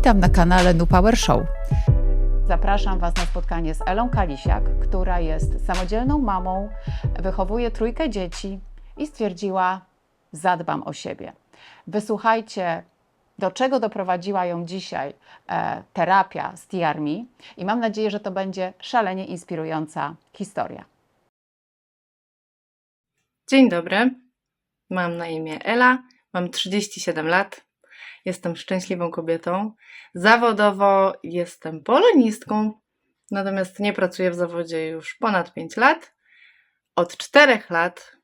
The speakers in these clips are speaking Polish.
Witam na kanale Nu Power Show. Zapraszam Was na spotkanie z Elą Kalisiak, która jest samodzielną mamą, wychowuje trójkę dzieci i stwierdziła: Zadbam o siebie. Wysłuchajcie, do czego doprowadziła ją dzisiaj e, terapia z TRMI i mam nadzieję, że to będzie szalenie inspirująca historia. Dzień dobry. Mam na imię Ela, mam 37 lat. Jestem szczęśliwą kobietą. Zawodowo jestem polonistką, natomiast nie pracuję w zawodzie już ponad 5 lat. Od 4 lat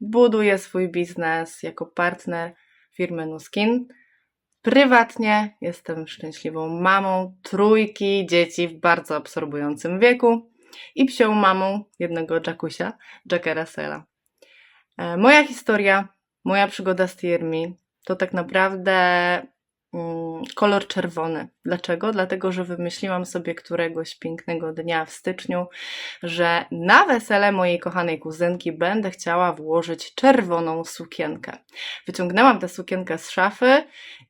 buduję swój biznes jako partner firmy Nuskin. Prywatnie jestem szczęśliwą mamą trójki dzieci w bardzo absorbującym wieku i psią mamą jednego Jackusia, Jacka Russella. E, Moja historia, moja przygoda z TRMI to tak naprawdę mm, kolor czerwony. Dlaczego? Dlatego, że wymyśliłam sobie któregoś pięknego dnia w styczniu, że na wesele mojej kochanej kuzynki będę chciała włożyć czerwoną sukienkę. Wyciągnęłam tę sukienkę z szafy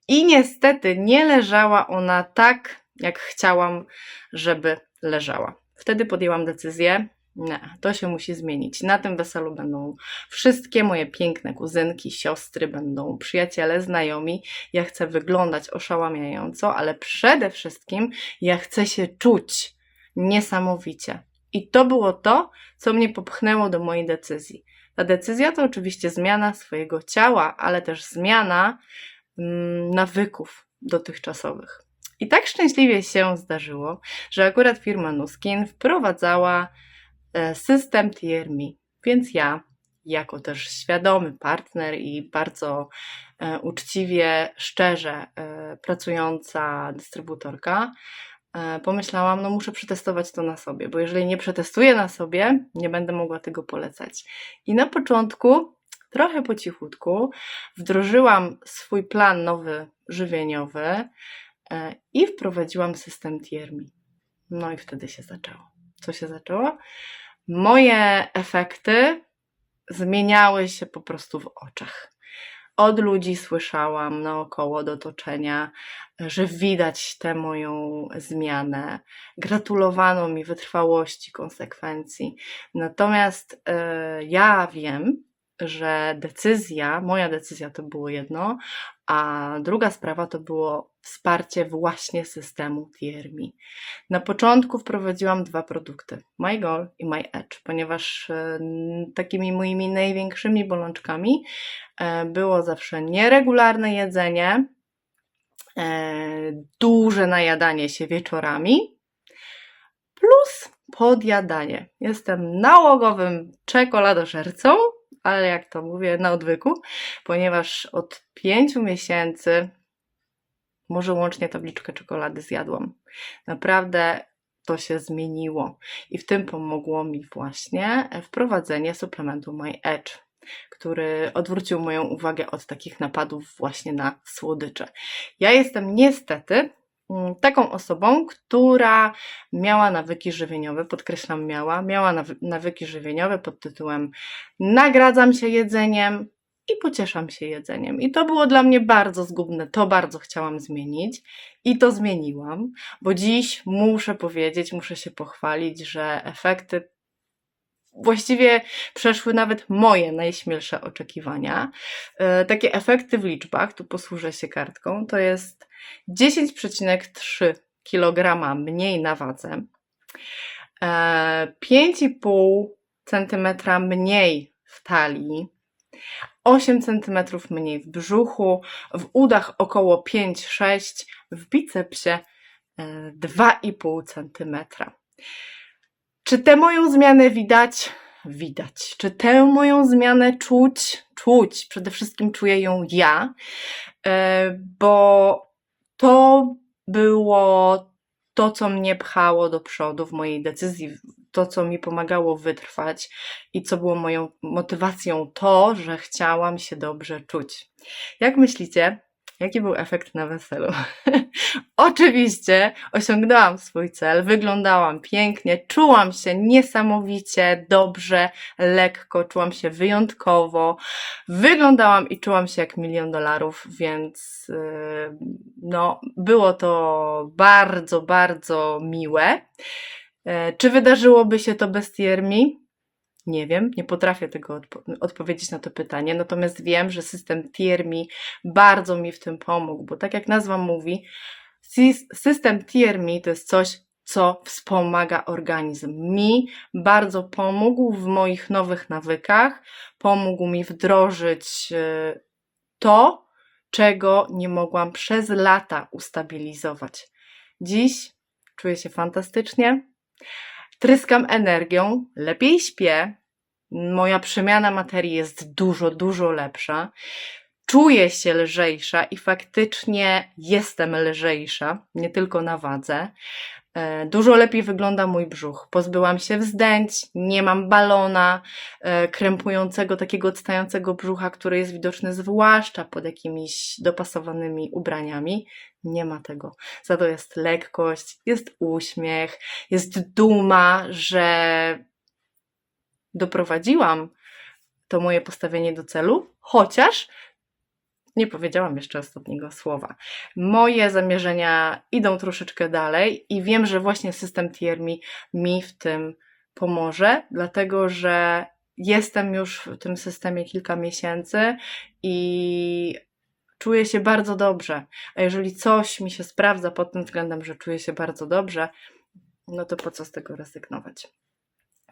i niestety nie leżała ona tak, jak chciałam, żeby leżała. Wtedy podjęłam decyzję, nie, to się musi zmienić. Na tym weselu będą wszystkie moje piękne kuzynki, siostry, będą przyjaciele, znajomi. Ja chcę wyglądać oszałamiająco, ale przede wszystkim ja chcę się czuć niesamowicie. I to było to, co mnie popchnęło do mojej decyzji. Ta decyzja to oczywiście zmiana swojego ciała, ale też zmiana mm, nawyków dotychczasowych. I tak szczęśliwie się zdarzyło, że akurat firma Nuskin wprowadzała system TRMI. Więc ja, jako też świadomy partner i bardzo e, uczciwie, szczerze e, pracująca dystrybutorka, e, pomyślałam, no muszę przetestować to na sobie, bo jeżeli nie przetestuję na sobie, nie będę mogła tego polecać. I na początku, trochę po cichutku, wdrożyłam swój plan nowy żywieniowy e, i wprowadziłam system TRMI. No i wtedy się zaczęło. Co się zaczęło? Moje efekty zmieniały się po prostu w oczach. Od ludzi słyszałam naokoło do otoczenia, że widać tę moją zmianę. Gratulowano mi wytrwałości, konsekwencji. Natomiast e, ja wiem, że decyzja, moja decyzja to było jedno, a druga sprawa to było wsparcie właśnie systemu TRMI. Na początku wprowadziłam dwa produkty, My Goal i My Edge, ponieważ e, takimi moimi największymi bolączkami e, było zawsze nieregularne jedzenie, e, duże najadanie się wieczorami, plus podjadanie. Jestem nałogowym czekoladożercą, ale jak to mówię, na odwyku, ponieważ od pięciu miesięcy może łącznie tabliczkę czekolady zjadłam. Naprawdę to się zmieniło i w tym pomogło mi właśnie wprowadzenie suplementu My Edge, który odwrócił moją uwagę od takich napadów właśnie na słodycze. Ja jestem niestety taką osobą, która miała nawyki żywieniowe, podkreślam miała, miała nawy- nawyki żywieniowe pod tytułem nagradzam się jedzeniem i pocieszam się jedzeniem. I to było dla mnie bardzo zgubne, to bardzo chciałam zmienić i to zmieniłam, bo dziś muszę powiedzieć, muszę się pochwalić, że efekty właściwie przeszły nawet moje najśmielsze oczekiwania. E, takie efekty w liczbach, tu posłużę się kartką, to jest 10,3 kg mniej na wadze, e, 5,5 cm mniej w talii, 8 cm mniej w brzuchu, w udach około 5-6, w bicepsie e, 2,5 cm. Czy tę moją zmianę widać? Widać. Czy tę moją zmianę czuć? Czuć. Przede wszystkim czuję ją ja, e, bo to było to, co mnie pchało do przodu w mojej decyzji, to, co mi pomagało wytrwać i co było moją motywacją, to, że chciałam się dobrze czuć. Jak myślicie, Jaki był efekt na weselu? Oczywiście osiągnęłam swój cel, wyglądałam pięknie, czułam się niesamowicie dobrze, lekko, czułam się wyjątkowo, wyglądałam i czułam się jak milion dolarów, więc yy, no, było to bardzo, bardzo miłe. E, Czy wydarzyłoby się to bez Tiermi? Nie wiem, nie potrafię tego odpo- odpowiedzieć na to pytanie, natomiast wiem, że system Tiermi bardzo mi w tym pomógł, bo tak jak nazwa mówi, sys- system Tiermi to jest coś, co wspomaga organizm. Mi bardzo pomógł w moich nowych nawykach, pomógł mi wdrożyć e, to, czego nie mogłam przez lata ustabilizować. Dziś czuję się fantastycznie, tryskam energią, lepiej śpię, moja przemiana materii jest dużo, dużo lepsza. Czuję się lżejsza i faktycznie jestem lżejsza, nie tylko na wadze. E, Dużo lepiej wygląda mój brzuch. Pozbyłam się wzdęć, nie mam balona e, krępującego, takiego odstającego brzucha, który jest widoczny zwłaszcza pod jakimiś dopasowanymi ubraniami. Nie ma tego. Za to jest lekkość, jest uśmiech, jest duma, że doprowadziłam to moje postawienie do celu, chociaż nie powiedziałam jeszcze ostatniego słowa. Moje zamierzenia idą troszeczkę dalej i wiem, że właśnie system Tiermi mi w tym pomoże, dlatego że jestem już w tym systemie kilka miesięcy i czuję się bardzo dobrze. A jeżeli coś mi się sprawdza pod tym względem, że czuję się bardzo dobrze, no to po co z tego rezygnować?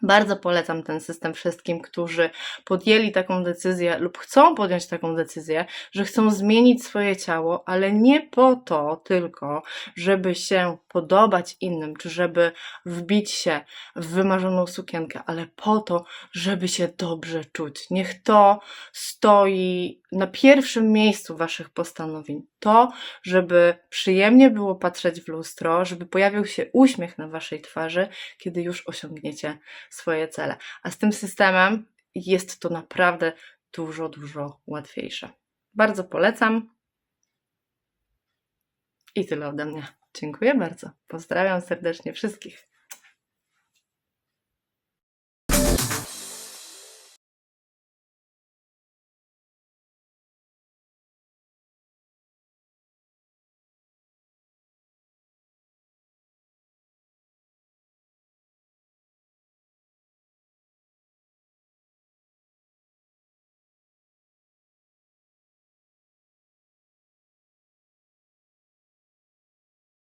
Bardzo polecam ten system wszystkim, którzy podjęli taką decyzję lub chcą podjąć taką decyzję, że chcą zmienić swoje ciało, ale nie po to tylko, żeby się podobać innym, czy żeby wbić się w wymarzoną sukienkę, ale po to, żeby się dobrze czuć. Niech to stoi na pierwszym miejscu waszych postanowień. To, żeby przyjemnie było patrzeć w lustro, żeby pojawił się uśmiech na waszej twarzy, kiedy już osiągniecie swoje cele. A z tym systemem jest to naprawdę dużo, dużo łatwiejsze. Bardzo polecam. I tyle ode mnie. Dziękuję bardzo. Pozdrawiam serdecznie wszystkich.